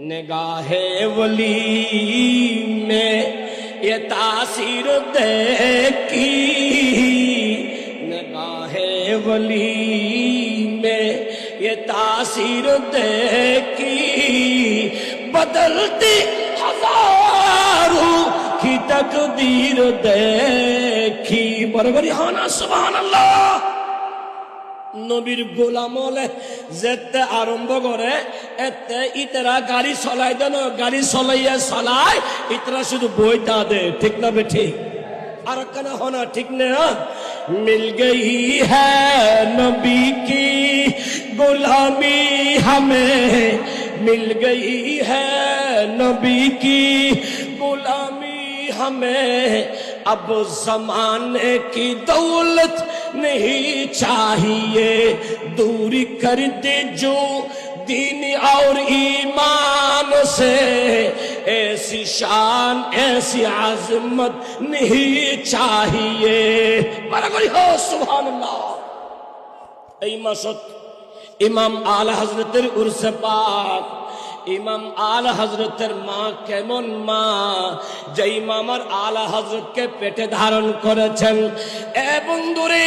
निगाहे वली में ये तासीर देखी। निगाहे वली में ये तासीर देखी। बदलती हज़ारों की तकदीर देखी। बरबरी हाना सुबह अल्लाह নবীর গোলাম হলে যেতে আরম্ভ করে এতে ইতারা গাড়ি চলাই দেন গাড়ি চলাইয়া চলায় ইতারা শুধু বইটা দে ঠিক না বে ঠিক আর কেন হনা ঠিক না মিল গই হ্যাঁ নবী কি গোলামি हमें मिल गई है नबी की गुलामी हमें अब जमाने की दौलत نہیں چاہیے، دوری کر دے جو دین اور ایمان سے۔ ایسی شان، ایسی عظمت نہیں چاہیے۔ ہو سبحان اللہ ایمہ ست امام آل حضرت عرص پاک ইমাম আল হজরতের মা কেমন মা? যে ইমামার আল হজরতকে পেটে ধারণ করেছেন। এ বন্ধুরে,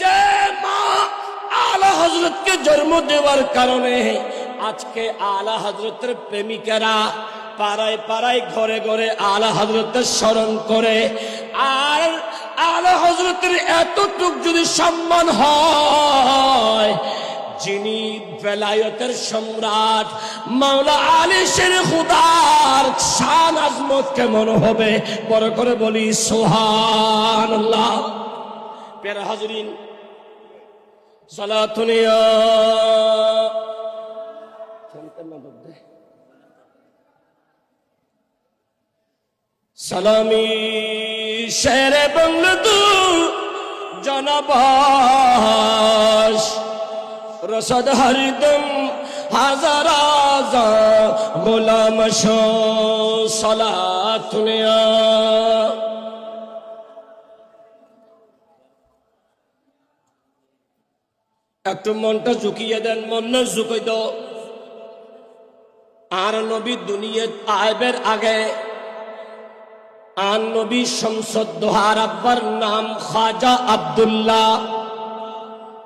যে মা আলা হজরতকে জন্ম দেওয়ার কারণে আজকে আলা হজরতের প্রেমিকেরা পাড়ায় পাড়ায়, ঘরে ঘরে আলা হজরতের স্মরণ করে। আর আলা হজরতের এতটুক যদি সম্মান হয় যিনি বেলায়তের সম্রাট, মাওলা আলী শের খুদার শান আজমত কেমন হবে? বড় করে বলি সোহান পেরা হাজরিন সালামি শের বংলদু জনবাস রসদ হরদম হাজার গোলাম সলাতুনিয়া একটু মনটা ঝুঁকিয়ে দেন, মন না ঝুঁকাই দাও আর নবী দুনিয়া আইবের আগে, আর নবী শমসদ দোহার আব্বার নাম খাজা আব্দুল্লাহ।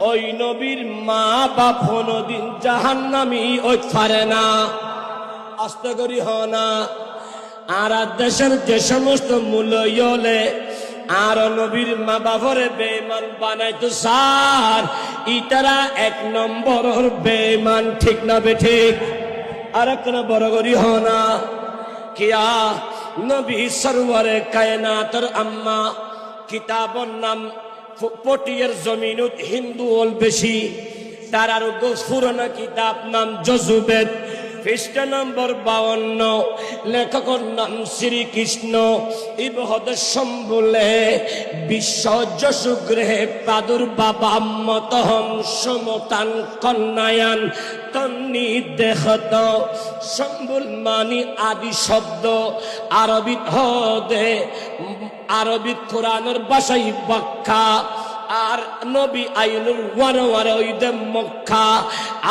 ওই নবীর মা বাপ কোনদিন জাহান্নামি, ওই পারে না। আস্তে করি হ না। আর দেশের যে সমস্ত মূল্যলে আর নবীর মা বাপরে বেমান বানাইতো সার। ইতারা এক নম্বরের বেমান ঠিক না বে ঠিক? আর এক বড় করি হ না। কিয়া, নবী সরওয়ারে কায়নাতর আম্মা, কিতাবর নাম পটিয়ার জমিনুত হিন্দু ওল বেশি। তার আরও পুরনো কিতাব নাম জজুবেদ খ্রিস্ট নম্বর বাউন্ন, লেখকর নাম শ্রীকৃষ্ণ। ইবহদ সম্বলে বিশ্ব যশুগ্রহে প্রাদুর্বাবাম মতহম সমতান কন্যায়ান তন্নি দেহত। সম্বুল মানি আদি শব্দ আরবিত হদে আরবিত কোরআনের বাসাই ব্যাখ্যা আর নবী আইনুর ওয়ারে ওয়ারে ওই দে মক্কা।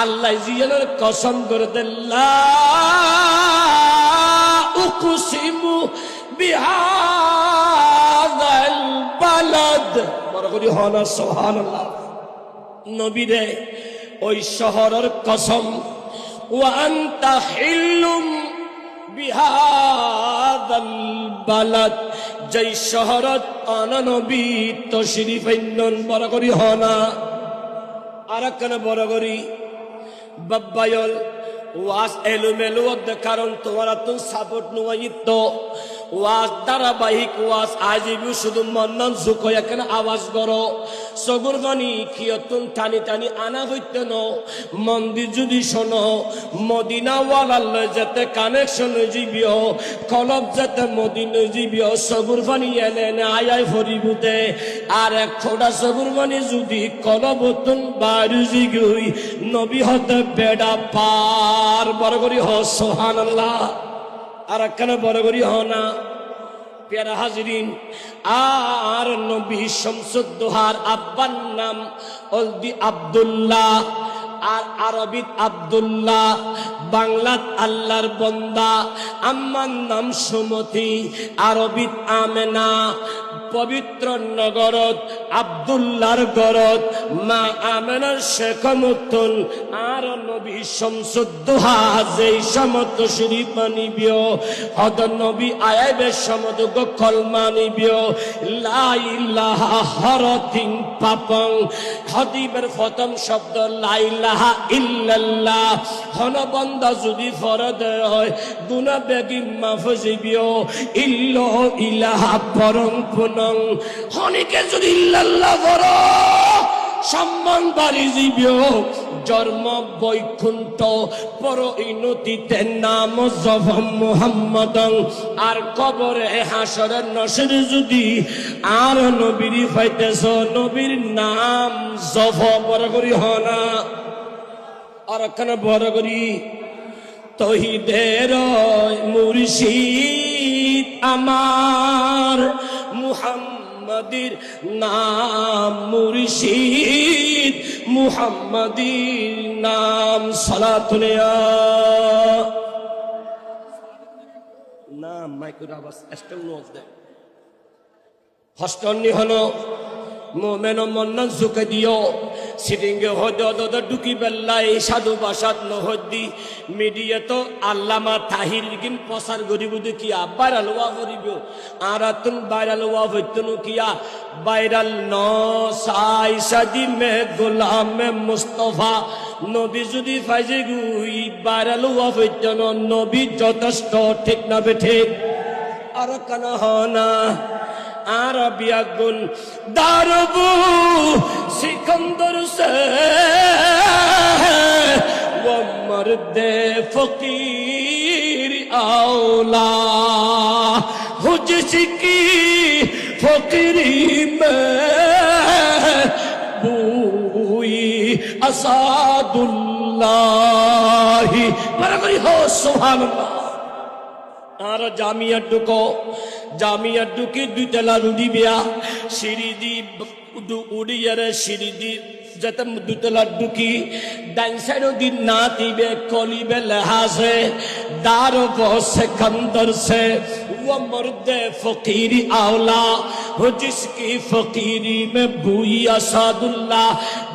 আল্লাহ জিয়ানের কসম করে উকুসিমু বিহাদাল বালাদ। বড় করি হনা সুবহানাল্লাহ। নবী রে, ওই শহরের কসম ওয়ান্তা হিল্লুম বিহাদাল বালাদ। যেই শহরত অননবী তশরিফ বড় করি হনা। আর কেন বড় করি বাব্বায়ল, ওয়াস এলুমেলু কারণ তোমার তো সাপোর্ট নুয়াইত ওয়াজ ধারাবাহিক ওয়াজ আজিবু শুধু মন্নন সুখ এখানে আওয়াজ করো? সগুর বাণী কিয়তুন টানি টানি আনা হইতে ন? মন্দির যদি শোনো, মদিনাওয়ালার যাতে কানেকশন জীবিও কলব যাতে মদিন জীবিও সগুর বাণী এনে এনে আয় আয় ফরিবুতে আর এক ফোটা সগুর বাণী যদি কলবতুন বাড়ি জিগুই, নবী হতে বেড়া পার। বড় করি হ সোহান আল্লাহ আর একখানে বড় করি হ না। পেয়ারা হাজরিন, আর নবী শামসুদ্দোহার আব্বার নাম অলদি আব্দুল্লাহ, আর আরবিত আব্দুল্লাহ, বাংলাত আল্লাহর বন্দা, আম্মার নাম সুমতি, আরবিত আমেনা, পবিত্র নগরত আব্দুল্লাহর গরত মা আমেনার শেখ মুতুল, আর নবী শামসুদ্দোহা, যেই সমত শরীফ মানিবিও হদ নবী আয়াবের সমত কলমা নিবিও লা ইলাহা হরতিন পাপং হদিবের প্রথম শব্দ লা ইলাহা ইল্লাল্লাহ। হন যদি ফরদ হয় গুনা বেগি মাফ ইল্ল ইলাহা পরং পুনং হনিকে যদি ইল্লাল্লাহ ফর সম্মান বাড়ি জীবিও জন্ম বৈকুণ্ঠ। পর ইনতিতে নাম জফম মুহাম্মদং। আর কবরে হাসরের নসের যদি আর নবীর পাইতেছ নবীর নাম জফ বড় করি হনা আর একখানে বড় করি। তহিদের মুর্শিদ আমার মুহাম্মাদির নাম মুর্শিদ, মুহাম্মাদির নাম সালাতুলিয়া নাম মাইকুর আবাস এস্টেল নোজ দেয়। হস্তন্নি হলো, মোমেন মন্নন সুখে দিও। সিটিংগে হদ ডুকি বেল্লাই সাধু বাসাত নহদ্দি। মিডিয়া তো আল্লামা তাহির গিন প্রচার করিব দেখিয়া বাইরাল ওয়া করিব আর তুন বাইরাল ওয়া হইতনু কিয়া বাইরাল ন সাই সাদি মে গোলাম মে মুস্তফা। নবী যদি ফাইজে গুই, বাইরাল ওয়া হইতন নবী যথেষ্ট, ঠিক না বেঠে আর কান হনা। আরবিয়া গুল দারবু সিকন্দর সে মর্দে ফকির আওলা হুজসিকি ফকিরি মে বুই আসাদুল্লাহি। বরাবরি হো, সুবহানাল্লাহ। আর জামিয়া টুকো জামিয়া ঢুকি দুইতলা রুডি বিয়া সিঁড়ি দি উড়িয়ারে সিঁড়ি দি যাতে দুতলা ঢুকি ডাইন সাইড দিন না দিবে কলিবে লেহাসে দার বসে খন্দর সে वो मर्द फकीरी आवला हो जिसकी फकीरी में बुई असादुल्ला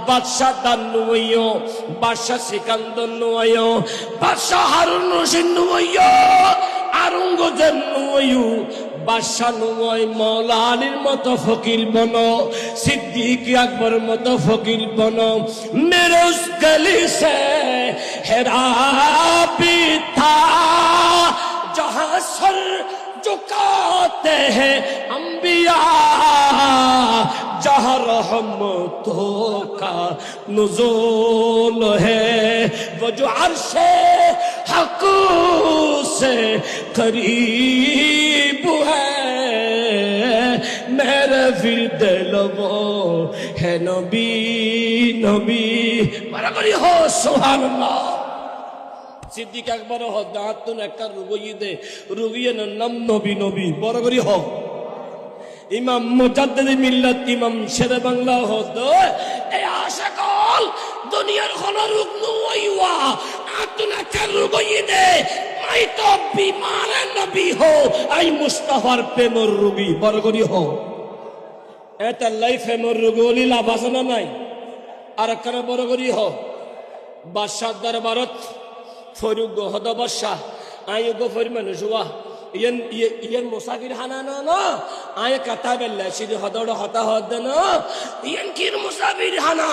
বাদশাহ তার নুয়াইও বাদশাহ সিকান্দর নুয়াইও বাদশাহ হারুন রশিদ নুয়াইও আরঙ্গজের নুয়াইও বাদশাহ নুয়াই মৌলা আলীর মতো ফকির বন সিদ্দিক আকবর মতো ফকির বন মেরুস গলি সে হেরা পিতা जहां सर झुकाते हैं अंबिया जहां रहमतों का नुजूल है वो जो अर्शे हक से करीब है मेरे फिर दिलवो है नबी नबी बराबर हो सुभान अल्लाह সিদ্দিক একবার হ দাঁতুন একটা রুগিয়ে দে রুগিয়ে নাম নবী নবী বড় করি হ ইমাম মুজাদ্দিদ মিল্লাত ইমাম শেরে বাংলা হদ এই আশা কল দুনিয়ার কোন রোগ নইওয়া আতুন একটা রুগিয়ে আই তো বিমার নবী হো, আই মুস্তাফার প্রেমর রুগী বড় করি হ এটা লাইফে মোর রুগলি লাভ আছে না নাই? আর একখানে বড় করি হ? বাদশাহ দরবারত ফরুগ হদ বর্ষা আই গো ফরি মানুষ হুয়া ইয়ান ইয়ান মুসাফির হানা না না? আয় কথা বেল্লা, সিদি হদড় হতা হদ না? ইয়ান কির মুসাফির হানা?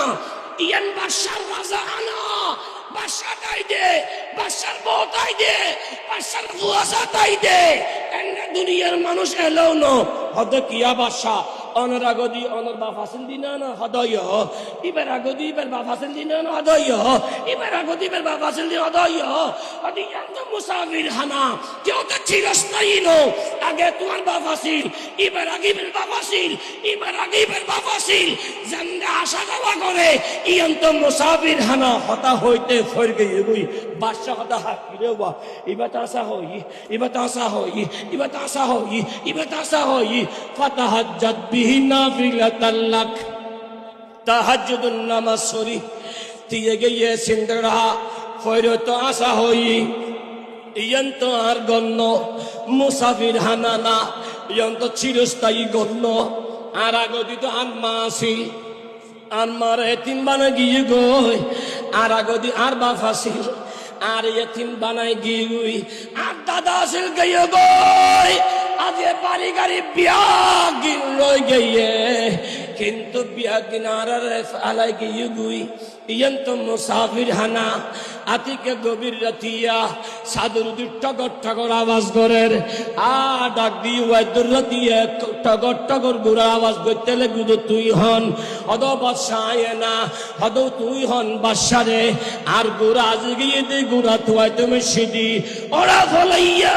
ইয়ান বাদশার রাজা হানা? বাদশা তাই দে বাদশার বউ তাই দে বাদশার বুয়াসা তাই দে। দুনিয়ার মানুষ এলো ন? হদ কিয়া বাসা অনর আগদি, অনর বাপ হাসেন দিন হদয়। ইবার আগদি, ইবার বাপ হাসেন দিন হদয়। ইবার আগদি, ইবার বাপ হাসেন দিন হদয়। অদি অন্ত মুসাফির হানা কেউ তো চিরস্থায়ী নো। আগে তোমার বাপ হাসিল ইবার আগে ইবার বাপ হাসিল ইবার আগে ইবার বাপ হাসিল জানলে আসা যাওয়া করে ইয়ন্ত মুসাফির হানা, হতা হইতে ফের গই বাদশা হতা হাকিরে বা ইবার তাসা হই ইবার তাসা হই ইবার তাসা হই ইবার তাসা হই। ফাতাহাজ্জাত আসা আর চিরস্থায়ী গণ্য। আর আগদিত আনমা আসিল আর মার এতিম বানাই গিয়ে গই। আর আগদি আর বাপ আসিল আর এতিম বানাই গিয়ে আর দাদা আসিল গিয়ে গই। আজ বাড়ি গাড়ি বিয়া গিয়ে, কিন্তু বিয়া গিনার আলাই গিয়ে গুই ইয়ন তো মুসাফির হানা, আতিকে গভীর রাতিয়া সাদুর দি টগর টগর আওয়াজ করের, আ ডাক দি ওয়াইদুর রাতিয়া টগর টগর গুড়া আওয়াজ করতে গুদো তুই হন, হদ বাদশায় না, হদ তুই হন বাদশারে, আর গুড়া আজ গিয়ে দে, গুড়া তুয়াই তুমি সিদি ওরা ফলাইয়া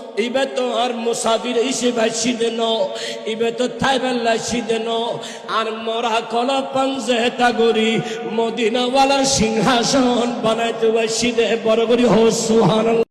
ইবে তো আর মুসাফির হিসেবে সিদেন ইবে তো থাইবেল্লা সিদেন আর মরা কলা পাঞ্জে গরি, মদিনাওয়ালার সিংহাসন বানাইতে সিদে, বড় করি হো সুহান